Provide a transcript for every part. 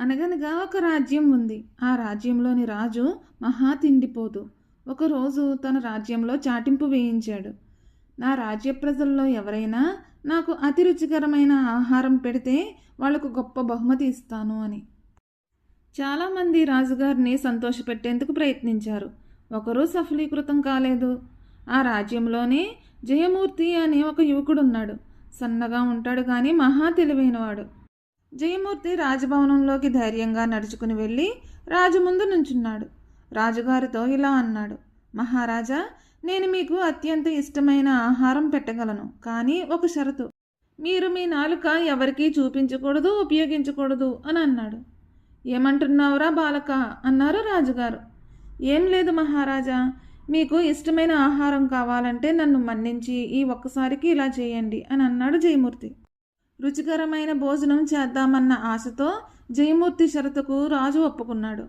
అనగనగా ఒక రాజ్యం ఉంది. ఆ రాజ్యంలోని రాజు మహా తిండిపోతు ఒకరోజు తన రాజ్యంలో చాటింపు వేయించాడు. నా రాజ్య ప్రజల్లో ఎవరైనా నాకు అతి రుచికరమైన ఆహారం పెడితే వాళ్ళకు గొప్ప బహుమతి ఇస్తాను అని. చాలామంది రాజుగారిని సంతోషపెట్టేందుకు ప్రయత్నించారు. ఒకరూ సఫలీకృతం కాలేదు. ఆ రాజ్యంలోనే జయమూర్తి అనే ఒక యువకుడున్నాడు. సన్నగా ఉంటాడు కానీ మహా తెలివైనవాడు. జయమూర్తి రాజభవనంలోకి ధైర్యంగా నడుచుకుని వెళ్ళి రాజు ముందు నుంచున్నాడు. రాజుగారితో ఇలా అన్నాడు. మహారాజా నేను మీకు అత్యంత ఇష్టమైన ఆహారం పెట్టగలను కానీ ఒక షరతు. మీరు మీ నాలుక ఎవరికీ చూపించకూడదు ఉపయోగించకూడదు అని అన్నాడు. ఏమంటున్నావురా బాలక? అన్నారు రాజుగారు. ఏం లేదు మహారాజా మీకు ఇష్టమైన ఆహారం కావాలంటే నన్ను మన్నించి ఈ ఒక్కసారికి ఇలా చేయండి అని అన్నాడు జయమూర్తి. రుచికరమైన భోజనం చేద్దామన్న ఆశతో జయమూర్తి షరతుకు రాజు ఒప్పుకున్నాడు.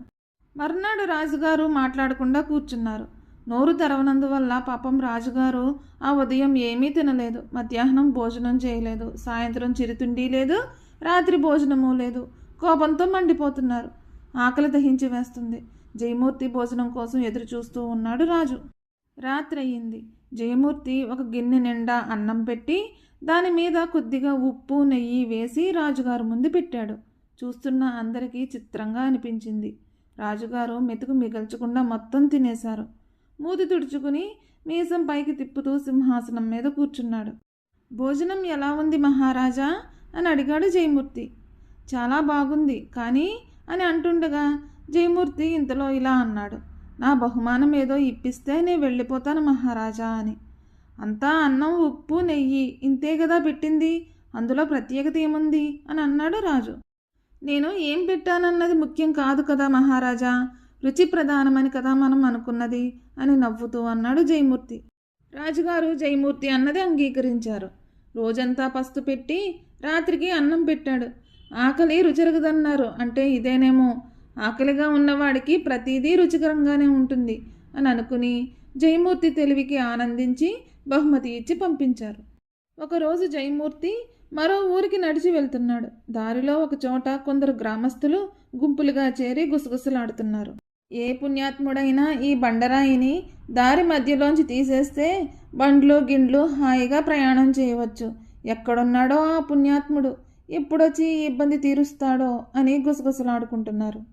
మర్నాడు రాజుగారు మాట్లాడకుండా కూర్చున్నారు. నోరు తెరవనందువల్ల పాపం రాజుగారు ఆ ఉదయం ఏమీ తినలేదు. మధ్యాహ్నం భోజనం చేయలేదు. సాయంత్రం చిరుతిండి లేదు. రాత్రి భోజనము లేదు. కోపంతో మండిపోతున్నారు. ఆకలి దహించి వేస్తుంది. జయమూర్తి భోజనం కోసం ఎదురు చూస్తూ ఉన్నాడు రాజు. రాత్రి అయ్యింది జయమూర్తి ఒక గిన్నె నిండా అన్నం పెట్టి దాని మీద కొద్దిగా ఉప్పు నెయ్యి వేసి రాజుగారు ముందు పెట్టాడు. చూస్తున్న అందరికీ చిత్రంగా అనిపించింది. రాజుగారు మెతుకు మిగల్చకుండా మొత్తం తినేశారు. మూతి తుడుచుకుని మీసం పైకి తిప్పుతూ సింహాసనం మీద కూర్చున్నాడు. భోజనం ఎలా ఉంది మహారాజా అని అడిగాడు జయమూర్తి. చాలా బాగుంది కానీ అని అంటుండగా జయమూర్తి ఇంతలో ఇలా అన్నాడు. నా బహుమానం ఏదో ఇప్పిస్తే నేను వెళ్ళిపోతాను మహారాజా అని. అంతా అన్నం ఉప్పు నెయ్యి ఇంతే కదా పెట్టింది. అందులో ప్రత్యేకత ఏముంది? అని అన్నాడు రాజు. నేను ఏం పెట్టానన్నది ముఖ్యం కాదు కదా మహారాజా. రుచి ప్రధానమని కదా మనం అనుకున్నది అని నవ్వుతూ అన్నాడు జయమూర్తి. రాజుగారు జయమూర్తి అన్నది అంగీకరించారు. రోజంతా పస్తు పెట్టి రాత్రికి అన్నం పెట్టాడు. ఆకలి రుచిరగదన్నారు అంటే ఇదేనేమో ఆకలిగా ఉన్నవాడికి ప్రతిదీ రుచికరంగానే ఉంటుంది అని అనుకుని జయమూర్తి తెలివికి ఆనందించి బహుమతి ఇచ్చి పంపించారు. ఒకరోజు జయమూర్తి మరో ఊరికి నడిచి వెళ్తున్నాడు. దారిలో ఒక చోట కొందరు గ్రామస్తులు గుంపులుగా చేరి గుసగుసలాడుతున్నారు. ఏ పుణ్యాత్ముడైనా ఈ బండరాయిని దారి మధ్యలోంచి తీసేస్తే బండ్లు గిండ్లు హాయిగా ప్రయాణం చేయవచ్చు. ఎక్కడున్నాడో ఆ పుణ్యాత్ముడు? ఎప్పుడొచ్చి ఈ ఇబ్బంది తీరుస్తాడో అని గుసగుసలాడుకుంటున్నారు.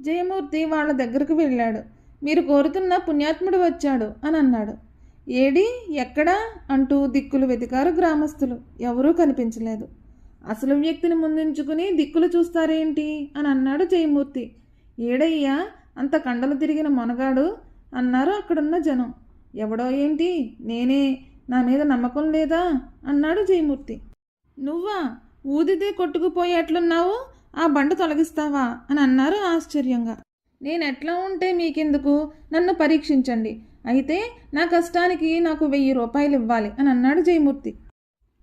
జయమూర్తి వాళ్ళ దగ్గరకు వెళ్ళాడు. మీరు కోరుతున్న పుణ్యాత్ముడు వచ్చాడు అని అన్నాడు. ఏడి ఎక్కడా? అంటూ దిక్కులు వెతికారు గ్రామస్తులు. ఎవరూ కనిపించలేదు. అసలు వ్యక్తిని ముందుంచుకుని దిక్కులు చూస్తారేంటి? అని అన్నాడు జయమూర్తి. ఏడయ్యా అంత కండలు తిరిగిన మొనగాడు అన్నారు అక్కడున్న జనం. ఎవడో ఏంటి? నేనే. నా మీద నమ్మకం లేదా? అన్నాడు జయమూర్తి. నువ్వా? ఊదితే కొట్టుకుపోయేట్లున్నావు? ఆ బండ తొలగిస్తావా? అని అన్నారు ఆశ్చర్యంగా. నేను ఎట్లా ఉంటే మీకెందుకు? నన్ను పరీక్షించండి. అయితే నా కష్టానికి నాకు వెయ్యి రూపాయలు ఇవ్వాలి అని అన్నాడు జయమూర్తి.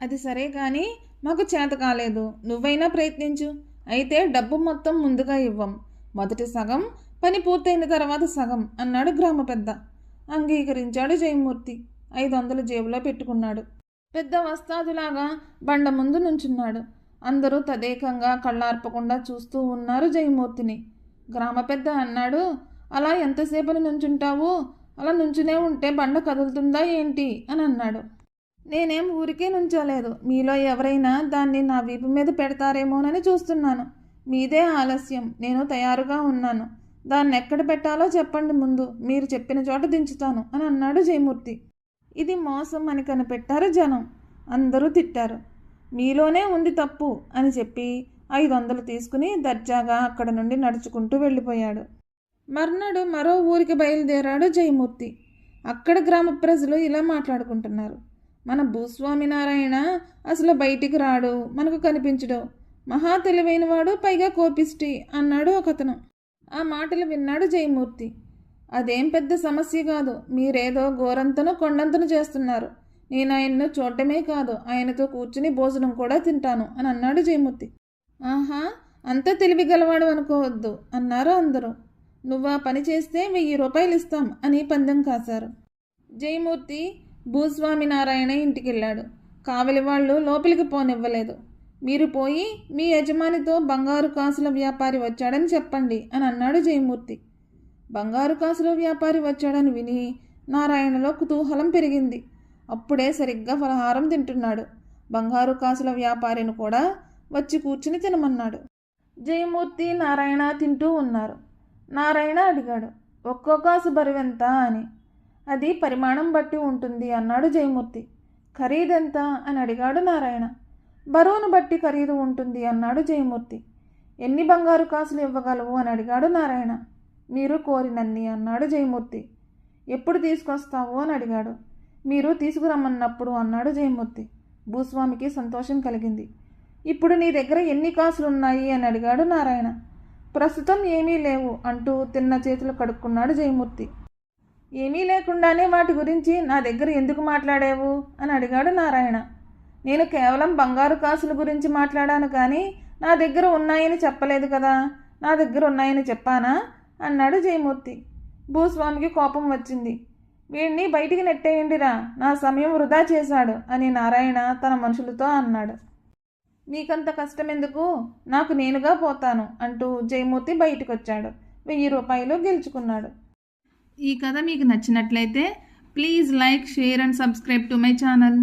అది సరే కానీ మాకు చేత కాలేదు. నువ్వైనా ప్రయత్నించు. అయితే డబ్బు మొత్తం ముందుగా ఇవ్వం. మొదటి సగం పని పూర్తయిన తర్వాత సగం అన్నాడు గ్రామ పెద్ద. అంగీకరించాడు జయమూర్తి. ఐదు వందలు జేబులో పెట్టుకున్నాడు. పెద్ద వస్తాదులాగా బండ ముందు నుంచున్నాడు. అందరూ తదేకంగా కళ్ళార్పకుండా చూస్తూ ఉన్నారు జయమూర్తిని. గ్రామ పెద్ద అన్నాడు అలా ఎంతసేపని నుంచుంటావు? అలా నుంచునే ఉంటే బండ కదులుతుందా ఏంటి? అని అన్నాడు. నేనేం ఊరికే నుంచోలేదు. మీలో ఎవరైనా దాన్ని నా వీపు మీద పెడతారేమోనని చూస్తున్నాను. మీదే ఆలస్యం. నేను తయారుగా ఉన్నాను. దాన్ని ఎక్కడ పెట్టాలో చెప్పండి ముందు. మీరు చెప్పిన చోట దించుతాను అని అన్నాడు జయమూర్తి. ఇది మోసం అని కనిపెట్టారు జనం. అందరూ తిట్టారు. మీలోనే ఉంది తప్పు అని చెప్పి ఐదు వందలు తీసుకుని దర్జాగా అక్కడ నుండి నడుచుకుంటూ వెళ్ళిపోయాడు. మర్నాడు మరో ఊరికి బయలుదేరాడు జయమూర్తి. అక్కడ గ్రామ ప్రజలు ఇలా మాట్లాడుకుంటున్నారు. మన భూస్వామి నారాయణ అసలు బయటికి రాడు మనకు కనిపించడు. మహా తెలివైనవాడు పైగా కోపిష్టి అన్నాడు ఒకతను. ఆ మాటలు విన్నాడు జయమూర్తి. అదేం పెద్ద సమస్య కాదు మీరేదో గోరంతను కొండంతను చేస్తున్నారు. నేను ఆయన్ను చూడటమే కాదు ఆయనతో కూర్చుని భోజనం కూడా తింటాను అని అన్నాడు జయమూర్తి. ఆహా అంత తెలివి గలవాడు అనుకోవద్దు అన్నారు అందరూ. నువ్వు ఆ పని చేస్తే వెయ్యి రూపాయలు ఇస్తాం అని పందెం కాశారు. జయమూర్తి భూస్వామి నారాయణ ఇంటికెళ్ళాడు. కావలి వాళ్ళు లోపలికి పోనివ్వలేదు. మీరు పోయి మీ యజమానితో బంగారు కాసుల వ్యాపారి వచ్చాడని చెప్పండి అని అన్నాడు జయమూర్తి. బంగారు కాసుల వ్యాపారి వచ్చాడని విని నారాయణలో కుతూహలం పెరిగింది. అప్పుడే సరిగ్గా ఫలహారం తింటున్నాడు. బంగారు కాసుల వ్యాపారిని కూడా వచ్చి కూర్చుని తినమన్నాడు. జయమూర్తి నారాయణ తింటూ ఉన్నారు. నారాయణ అడిగాడు ఒక్కో కాసు బరువెంత అని? అది పరిమాణం బట్టి ఉంటుంది అన్నాడు జయమూర్తి. ఖరీదెంత? అని అడిగాడు నారాయణ. బరువును బట్టి ఖరీదు ఉంటుంది అన్నాడు జయమూర్తి. ఎన్ని బంగారు కాసులు ఇవ్వగలవు? అని అడిగాడు నారాయణ. మీరు కోరినన్ని అన్నాడు జయమూర్తి. ఎప్పుడు తీసుకొస్తావు? అని అడిగాడు. మీరు తీసుకురమ్మన్నప్పుడు అన్నాడు జయమూర్తి. భూస్వామికి సంతోషం కలిగింది. ఇప్పుడు నీ దగ్గర ఎన్ని కాసులు ఉన్నాయి అని అడిగాడు నారాయణ. ప్రస్తుతం ఏమీ లేవు అంటూ తిన్న చేతులు కడుక్కున్నాడు జయమూర్తి. ఏమీ లేకుండానే వాటి గురించి నా దగ్గర ఎందుకు మాట్లాడావు? అని అడిగాడు నారాయణ. నేను కేవలం బంగారు కాసుల గురించి మాట్లాడాను కానీ నా దగ్గర ఉన్నాయని చెప్పలేదు కదా. నా దగ్గర ఉన్నాయని చెప్పానా? అన్నాడు జయమూర్తి. భూస్వామికి కోపం వచ్చింది. వీడిని బయటికి నెట్టేయండిరా. నా సమయం వృధా చేశాడు అని నారాయణ తన మనుషులతో అన్నాడు. మీకంత కష్టం ఎందుకు నాకు నేనుగా పోతాను అంటూ జయమూర్తి బయటకు వచ్చాడు వెయ్యి రూపాయలు గెలుచుకున్నాడు. ఈ కథ మీకు నచ్చినట్లయితే please like share and subscribe to my channel.